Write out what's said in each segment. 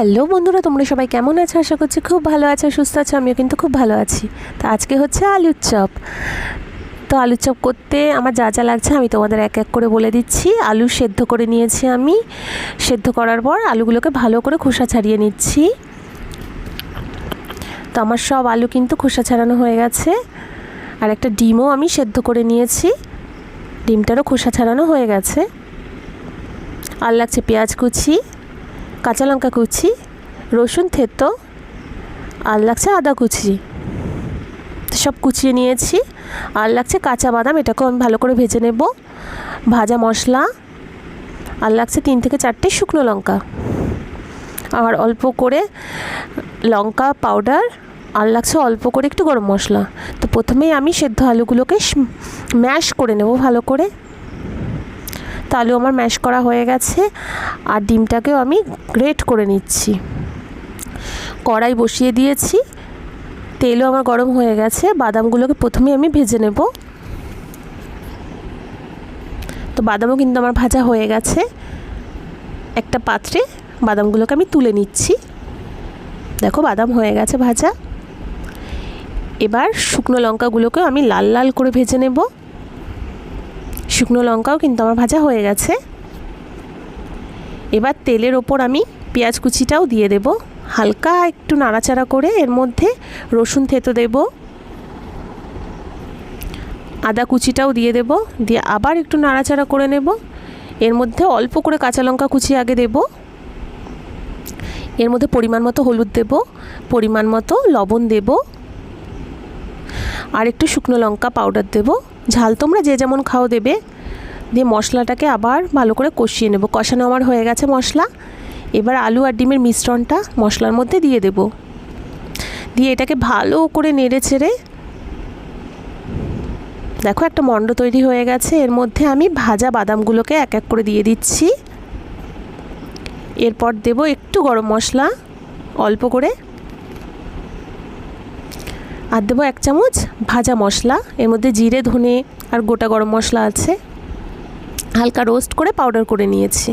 Hello বন্ধুরা, তোমরা সবাই কেমন আছো? আশা করছি খুব ভালো আছো, সুস্থ আছো, আমিও কিন্তু খুব ভালো আছি। তো আজকে হচ্ছে আলুর চপ। তো আলুর চপ করতে আমার যা যা লাগছে আমি তোমাদের এক এক করে বলে দিচ্ছি। আলু সেদ্ধ করে নিয়েছি আমি। সেদ্ধ করার পর আলুগুলোকে ভালো করে খোসা ছাড়িয়ে নিচ্ছি। তো আমার সব আলু কিন্তু খোসা ছাড়ানো হয়ে গেছে। আর একটা ডিমও আমি সেদ্ধ করে নিয়েছি। ডিমটারও খোসা ছাড়ানো হয়ে গেছে। আর লাগছে পেঁয়াজ কুচি। কাঁচা লঙ্কা কুচি, রসুন থেতো আর লাগছে আদা কুচি। সব কুচিয়ে নিয়েছি। আর লাগছে কাঁচা বাদাম, এটাকেও আমি ভালো করে ভেজে নেব। ভাজা মশলা আর লাগছে তিন থেকে চারটে শুকনো লঙ্কা। আর অল্প করে লঙ্কা পাউডার আর লাগছে অল্প করে একটু গরম মশলা। তো প্রথমেই আমি সেদ্ধ আলুগুলোকে ম্যাশ করে নেব ভালো করে। তো আলু আমার ম্যাশ করা হয়ে গেছে আর ডিমটাকেও আমি গ্রেট করে নিচ্ছি। কড়াই বসিয়ে দিয়েছি। তেলও আমার গরম হয়ে গেছে। বাদামগুলোকে প্রথমে আমি ভেজে নেব। তো বাদামও কিন্তু আমার ভাজা হয়ে গেছে। একটা পাত্রে বাদামগুলোকে আমি তুলে নিচ্ছি। দেখো বাদাম হয়ে গেছে ভাজা। এবার শুকনো লঙ্কাগুলোকেও আমি লাল লাল করে ভেজে নেব। শুকনো লঙ্কাও কিন্তু আমার ভাজা হয়ে গেছে। এবার তেলের ওপর আমি পেঁয়াজ কুচিটাও দিয়ে দেব। হালকা একটু নাড়াচাড়া করে এর মধ্যে রসুন থেতো দেব। আদা কুচিটাও দিয়ে দেব। দিয়ে আবার একটু নাড়াচাড়া করে নেব। এর মধ্যে অল্প করে কাঁচা লঙ্কা কুচি আগে দেব। এর মধ্যে পরিমাণ মতো হলুদ দেব। পরিমাণ মতো লবণ দেব। আর একটু শুকনো লঙ্কা পাউডার দেব। ঝাল তোমরা যে যেমন খাও দেবে। দিয়ে মশলাটাকে আবার ভালো করে কষিয়ে নেব। কষানো আমার হয়ে গেছে মশলা। এবার আলু আর ডিমের মিশ্রণটা মশলার মধ্যে দিয়ে দেব। দিয়ে এটাকে ভালো করে নেড়ে ছেড়ে দেখো একটা মণ্ড তৈরি হয়ে গেছে। এর মধ্যে আমি ভাজা বাদামগুলোকে এক এক করে দিয়ে দিচ্ছি। এরপর দেব একটু গরম মশলা, অল্প করে আর দেবো এক চামচ ভাজা মশলা, এর মধ্যে জিরে, ধনে আর গোটা গরম মশলা আছে। হালকা রোস্ট করে পাউডার করে নিয়েছি।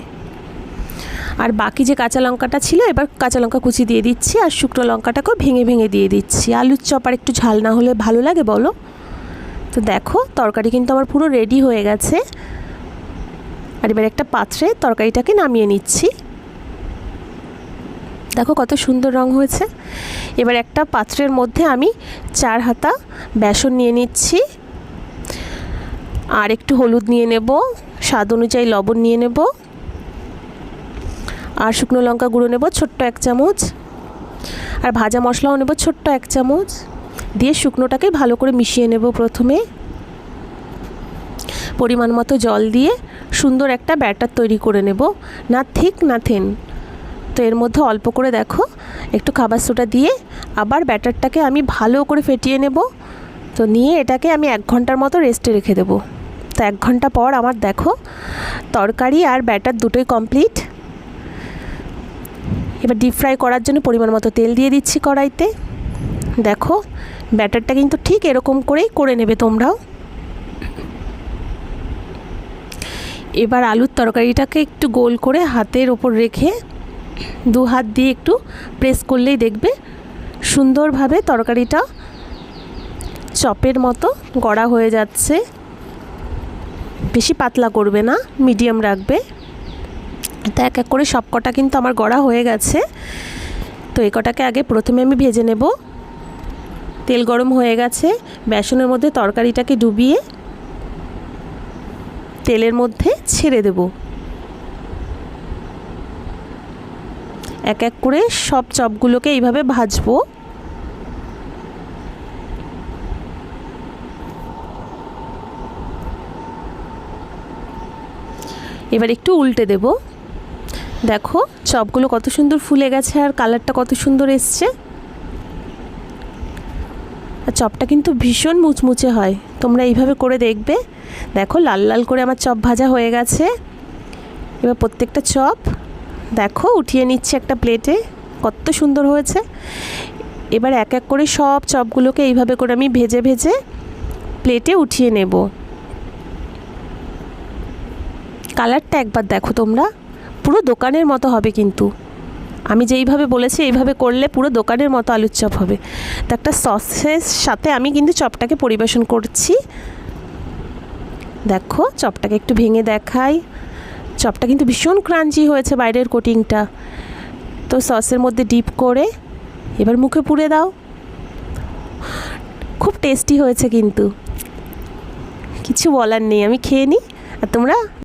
আর বাকি যে কাঁচা লঙ্কাটা ছিল, এবার কাঁচা লঙ্কা কুচি দিয়ে দিচ্ছি আর শুকনো লঙ্কাটাকেও ভেঙে ভেঙে দিয়ে দিচ্ছি। আলুর চপ আর একটু ঝাল না হলে ভালো লাগে বলো? তো দেখো, তরকারি কিন্তু আমার পুরো রেডি হয়ে গেছে। আর এবার একটা পাত্রে তরকারিটাকে নামিয়ে নিচ্ছি। দেখো কত সুন্দর রং হয়েছে। এবার একটা পাত্রের মধ্যে আমি চার হাতা বেসন নিয়ে নিচ্ছি। আর একটু হলুদ নিয়ে নেব, স্বাদ অনুযায়ী লবণ নিয়ে নেব। আর শুকনো লঙ্কা গুঁড়ো নেব, ছোট্ট এক চামচ। আর ভাজা মশলাও নেব, ছোট্ট এক চামচ। দিয়ে শুকনোটাকে ভালো করে মিশিয়ে নেব প্রথমে। পরিমাণ মতো জল দিয়ে সুন্দর একটা ব্যাটার তৈরি করে নেব। না থিক, না থেন। তো এর মধ্যে অল্প করে দেখো, একটু খাবার সোটা দিয়ে আবার ব্যাটারটাকে আমি ভালো করে ফেটিয়ে নেব। তো নিয়ে এটাকে আমি এক ঘণ্টার মতো রেস্টে রেখে দেবো। তো এক ঘণ্টা পর আমার দেখো, তরকারি আর ব্যাটার দুটোই কমপ্লিট। এবার ডিপ ফ্রাই করার জন্য পরিমাণ মতো তেল দিয়ে দিচ্ছি কড়াইতে। দেখো, ব্যাটারটা কিন্তু ঠিক এরকম করেই করে নেবে তোমরাও। এবার আলুর তরকারিটাকে একটু গোল করে হাতের ওপর রেখে দু হাত দিয়ে একটু প্রেস করলেই দেখবে সুন্দরভাবে তরকারিটা চপের মতো গড়া হয়ে যাচ্ছে। বেশি পাতলা করবে না মিডিয়াম রাখবে। তো এক এক করে সব কটা কিন্তু আমার গড়া হয়ে গেছে। তো এ কটাকে আগে প্রথমে আমি ভেজে নেব। তেল গরম হয়ে গেছে, বেসনের মধ্যে তরকারিটাকে ডুবিয়ে তেলের মধ্যে ছেড়ে দেবো। এক এক করে সব চপগুলোকে এইভাবে ভাজবো। এবার একটু উল্টে দেব। দেখো, চপগুলো কত সুন্দর ফুলে গেছে আর কালারটা কত সুন্দর এসছে। আর চপটা কিন্তু ভীষণ মুচমুচে হয়, তোমরা এইভাবে করে দেখবে। দেখো, লাল লাল করে আমার চপ ভাজা হয়ে গেছে। এবার প্রত্যেকটা চপ দেখো, উঠিয়ে নিচ্ছে একটা প্লেটে কত সুন্দর হয়েছে। এবার এক এক করে সব চপগুলোকে এইভাবে করে আমি ভেজে ভেজে প্লেটে উঠিয়ে নেব। কালারটা একবার দেখো তোমরা। পুরো দোকানের মতো হবে কিন্তু। আমি যেইভাবে বলেছি, এইভাবে করলে পুরো দোকানের মতো আলুর চপ হবে। তো একটা সসের সাথে আমি কিন্তু চপটাকে পরিবেশন করছি। দেখো, চপটাকে একটু ভেঙে দেখাই। চপটা কিন্তু ভীষণ ক্রাঞ্চি হয়েছে বাইরের কোটিংটা তো সসের মধ্যে ডিপ করে এবার মুখে পুড়ে দাও। খুব টেস্টি হয়েছে কিন্তু। কিছু বলার নেই, আমি খেয়ে নিই আর তোমরা